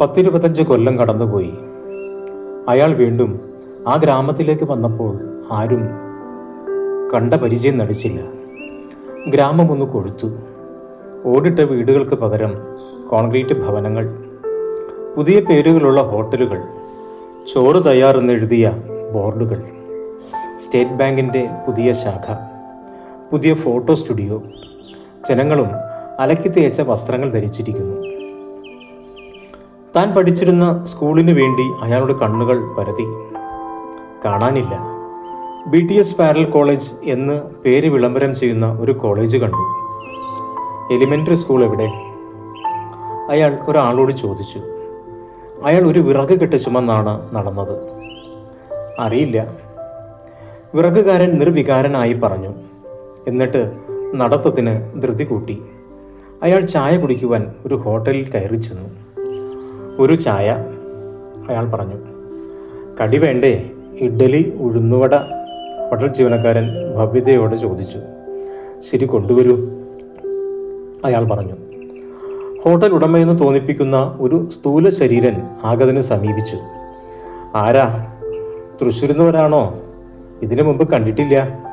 പത്തിരുപത്തഞ്ച് കൊല്ലം കടന്നുപോയി. അയാൾ വീണ്ടും ആ ഗ്രാമത്തിലേക്ക് വന്നപ്പോൾ ആരും കണ്ട പരിചയം നടിച്ചില്ല. ഗ്രാമം ഒന്ന് കൊഴുത്തു. ഓടിട്ട വീടുകൾക്ക് പകരം കോൺക്രീറ്റ് ഭവനങ്ങൾ പുതിയ പേരുകളുള്ള ഹോട്ടലുകൾ ചോറ് തയ്യാറെന്നെഴുതിയ ബോർഡുകൾ സ്റ്റേറ്റ് ബാങ്കിന്റെ പുതിയ ശാഖ പുതിയ ഫോട്ടോ സ്റ്റുഡിയോ ജനങ്ങളും അലക്കി തേച്ച വസ്ത്രങ്ങൾ ധരിച്ചിരിക്കുന്നു. താൻ പഠിച്ചിരുന്ന സ്കൂളിന് വേണ്ടി അയാളുടെ കണ്ണുകൾ പരതി. കാണാനില്ല. B T S parallel college എന്ന് പേര് വിളംബരം ചെയ്യുന്ന ഒരു കോളേജ് കണ്ടു. എലിമെന്ററി സ്കൂൾ എവിടെ? അയാൾ ഒരാളോട് ചോദിച്ചു. അയാൾ ഒരു വിറക് കെട്ട് ചുമന്നാണ് നടന്നത്. അറിയില്ല. വിറകുകാരൻ നിർവികാരനായി പറഞ്ഞു. എന്നിട്ട് നടത്തത്തിന് ധൃതി കൂട്ടി. അയാൾ ചായ കുടിക്കുവാൻ ഒരു ഹോട്ടലിൽ കയറി ചെന്നു. ഒരു ചായ അയാൾ പറഞ്ഞു കടി വേണ്ടേ? ഇഡ്ഡലി ഉഴുന്നുവട. ഹോട്ടൽ ജീവനക്കാരൻ ഭവ്യതയോടെ ചോദിച്ചു ശരി കൊണ്ടുവരൂ. അയാൾ പറഞ്ഞു ഹോട്ടൽ ഉടമയെന്ന് തോന്നിപ്പിക്കുന്ന ഒരു സ്ഥൂല ശരീരൻ ആഗതനെ സമീപിച്ചു. ആരാ? തൃശ്ശൂരുന്നവരാണോ? ഇതിനു മുമ്പ് കണ്ടിട്ടില്ല.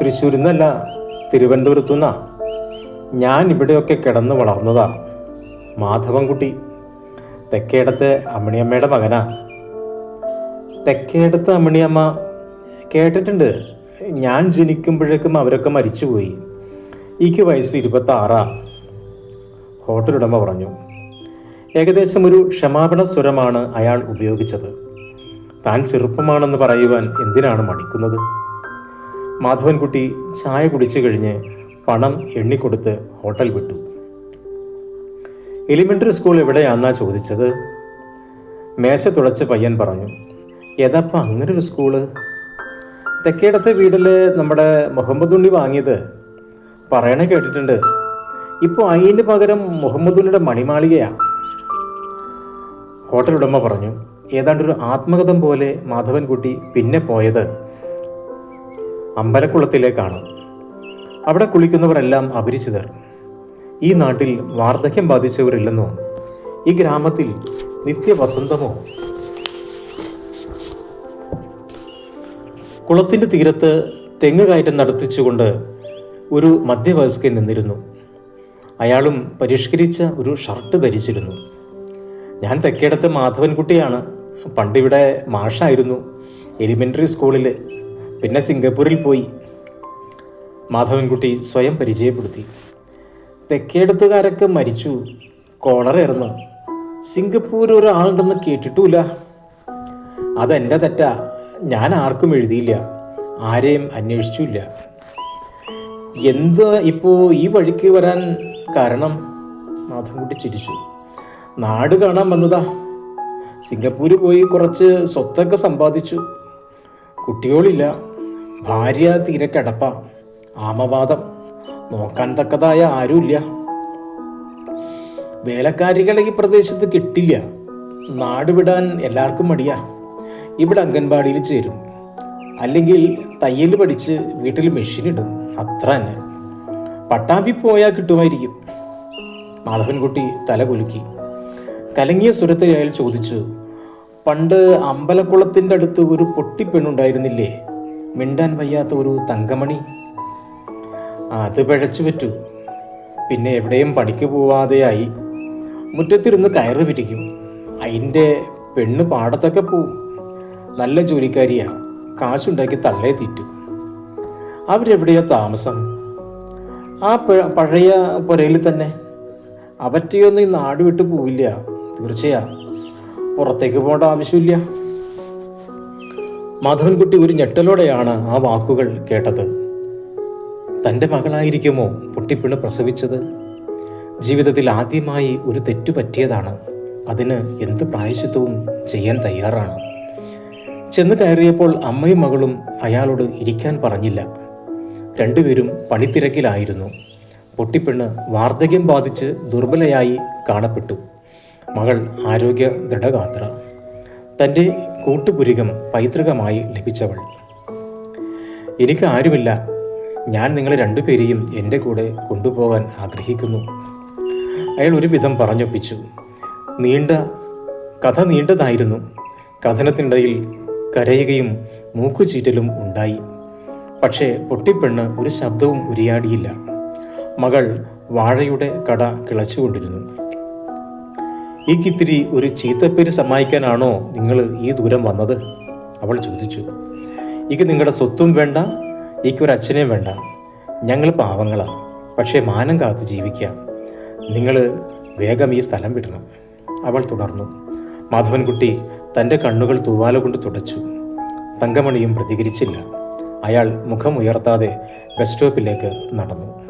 തൃശ്ശൂരിൽ നിന്നല്ല തിരുവനന്തപുരത്തുനിന്നാ ഞാൻ ഇവിടെയൊക്കെ കിടന്ന് വളർന്നതാ. മാധവൻകുട്ടി തെക്കേടത്തെ അമ്മിണിയമ്മയുടെ മകനാ. തെക്കേടത്തെ അമ്മിണിയമ്മ കേട്ടിട്ടുണ്ട്. ഞാൻ ജനിക്കുമ്പോഴേക്കും അവരൊക്കെ മരിച്ചുപോയി. ഈക്ക് വയസ്സ് ഇരുപത്തി ആറാ ഹോട്ടലുടമ പറഞ്ഞു ഏകദേശം ഒരു ക്ഷമാപണ സ്വരമാണ് അയാൾ ഉപയോഗിച്ചത്. താൻ ചെറുപ്പമാണെന്ന് പറയുവാൻ എന്തിനാണ് മടിക്കുന്നത്? മാധവൻകുട്ടി ചായ കുടിച്ചു കഴിഞ്ഞ് പണം എണ്ണിക്കൊടുത്ത് ഹോട്ടൽ വിട്ടു. എലിമെന്ററി സ്കൂൾ എവിടെയാണെന്നാ ചോദിച്ചത്? മേശ തുളച്ച് പയ്യൻ പറഞ്ഞു ഏതാപ്പ അങ്ങനെ ഒരു സ്കൂൾ തെക്കേടത്തെ വീട്ടിൽ നമ്മുടെ മുഹമ്മദ് ഉണ്ണി വാങ്ങിയത്. പറയണ കേട്ടിട്ടുണ്ട് ഇപ്പോൾ അയിന് പകരം മുഹമ്മദ് ഉണ്ണിയുടെ മണിമാളികയാ. ഹോട്ടൽ ഉടമ പറഞ്ഞു ഏതാണ്ട് ഒരു ആത്മകഥം പോലെ മാധവൻകുട്ടി പിന്നെ പോയത് അമ്പലക്കുളത്തിലേക്കാണ്. അവിടെ കുളിക്കുന്നവരെല്ലാം അപരിചിതർ. ഈ നാട്ടിൽ വാർദ്ധക്യം ബാധിച്ചവരില്ലെന്നോ? ഈ ഗ്രാമത്തിൽ നിത്യവസന്തമോ? കുളത്തിന്റെ തീരത്ത് തെങ്ങ് കയറ്റം നടത്തിച്ചുകൊണ്ട് ഒരു മധ്യവയസ്കൻ നിന്നിരുന്നു. അയാളും പരിഷ്കരിച്ച ഒരു ഷർട്ട് ധരിച്ചിരുന്നു. ഞാൻ തെക്കേടത്ത് മാധവൻകുട്ടിയാണ്. പണ്ടിവിടെ മാഷായിരുന്നു. എലിമെന്ററി സ്കൂളിൽ പിന്നെ സിംഗപ്പൂരിൽ പോയി. മാധവൻകുട്ടി സ്വയം പരിചയപ്പെടുത്തി. തെക്കേടത്തുകാരൊക്കെ മരിച്ചു. കോളറയായിരുന്നു സിംഗപ്പൂർ ഒരാളുണ്ടെന്ന് കേട്ടിട്ടുമില്ല. അതെന്റെ തെറ്റാ? ഞാൻ ആർക്കും എഴുതിയില്ല. ആരെയും അന്വേഷിച്ചില്ല എന്ത് ഇപ്പോൾ ഈ വഴിക്ക് വരാൻ കാരണം? മാധവൻകുട്ടി ചിരിച്ചു. നാട് കാണാൻ വന്നതാ. സിംഗപ്പൂര് പോയി കുറച്ച് സ്വത്തൊക്കെ സമ്പാദിച്ചു. കുട്ടികളില്ല. ഭാര്യ തീരെ കിടപ്പ. ആമവാദം. നോക്കാൻ തക്കതായ ആരുമില്ല. വേലക്കാരികളെ ഈ പ്രദേശത്ത് കിട്ടില്ല. നാട് വിടാൻ എല്ലാവർക്കും മടിയാ. ഇവിടെ അംഗൻവാടിയിൽ ചേരും. അല്ലെങ്കിൽ തയ്യൽ പഠിച്ച് വീട്ടിൽ മെഷീൻ ഇടും. അത്ര തന്നെ. പട്ടാമ്പി പോയാൽ കിട്ടുമായിരിക്കും. മാധവൻകുട്ടി തല കുലുക്കി. കലങ്ങിയ സ്വരത്തിൽ അയാൾ ചോദിച്ചു പണ്ട് അമ്പലക്കുളത്തിന്റെ അടുത്ത് ഒരു പൊട്ടിപ്പെണ്ണുണ്ടായിരുന്നില്ലേ? മിണ്ടാൻ വയ്യാത്ത ഒരു തങ്കമണി? അത് പിഴച്ചു പറ്റൂ. പിന്നെ എവിടെയും പണിക്ക് പോവാതെയായി മുറ്റത്തിരുന്ന് കയറി പിരിക്കും അതിന്റെ പെണ്ണ് പാടത്തൊക്കെ പോവും. നല്ല ജോലിക്കാരിയാ. കാശുണ്ടാക്കി തള്ളേ തീറ്റും. അവരെവിടെയാ താമസം? ആ പഴയ പുരയിൽ തന്നെ. അവറ്റയൊന്നും ഈ നാട് വിട്ട് പോവില്ല. തീർച്ചയാ. പുറത്തേക്ക് പോകേണ്ട ആവശ്യമില്ല. മാധവൻകുട്ടി ഒരു ഞെട്ടലോടെയാണ് ആ വാക്കുകൾ കേട്ടത്. തന്റെ മകളായിരിക്കുമോ പൊട്ടിപ്പിള്ള പ്രസവിച്ചത്? ജീവിതത്തിൽ ആദ്യമായി ഒരു തെറ്റു പറ്റിയതാണ്. അതിന് എന്ത് പ്രായശിത്വവും ചെയ്യാൻ തയ്യാറാണ്. ചെന്ന് കയറിയപ്പോൾ അമ്മയും മകളും അയാളോട് ഇരിക്കാൻ പറഞ്ഞില്ല. രണ്ടുപേരും പണിത്തിരക്കിലായിരുന്നു. പൊട്ടിപ്പെണ്ണ് വാർദ്ധക്യം ബാധിച്ച് ദുർബലയായി കാണപ്പെട്ടു. മകൾ ആരോഗ്യ ദൃഢഗാത്ര. തന്റെ കൂട്ടുപുരികം പൈതൃകമായി ലഭിച്ചവൾ. എനിക്ക് ആരുമില്ല. ഞാൻ നിങ്ങളെ രണ്ടുപേരെയും എന്റെ കൂടെ കൊണ്ടുപോകാൻ ആഗ്രഹിക്കുന്നു. അയാൾ ഒരുവിധം പറഞ്ഞൊപ്പിച്ചു. നീണ്ട കഥ നീണ്ടതായിരുന്നു. കഥനത്തിനിടയിൽ കരയുകയും മൂക്കുചീറ്റലും ഉണ്ടായി. പക്ഷേ പൊട്ടിപ്പെണ്ണ് ഒരു ശബ്ദവും ഉരിയാടിയില്ല. മകൾ വാഴയുടെ കട കിളച്ചുകൊണ്ടിരുന്നു. ഈ കിത്തിരി ഒരു ചീത്തപ്പേര് സമ്മാനിക്കാനാണോ നിങ്ങൾ ഈ ദൂരം വന്നത്? അവൾ ചോദിച്ചു. ഇക്ക് നിങ്ങളുടെ സ്വത്തും വേണ്ട ഇക്ക് അച്ഛനെ വേണ്ട. ഞങ്ങൾ പാവങ്ങളാണ് പക്ഷേ മാനം കാത്ത് ജീവിക്കുക നിങ്ങൾ വേഗം ഈ സ്ഥലം വിടണം. അവൾ തുടർന്നു. മാധവൻകുട്ടി തന്റെ കണ്ണുകൾ തൂവാല കൊണ്ട് തുടച്ചു. തങ്കമണിയും പ്രതികരിച്ചില്ല. അയാൾ മുഖമുയർത്താതെ ബസ് സ്റ്റോപ്പിലേക്ക് നടന്നു.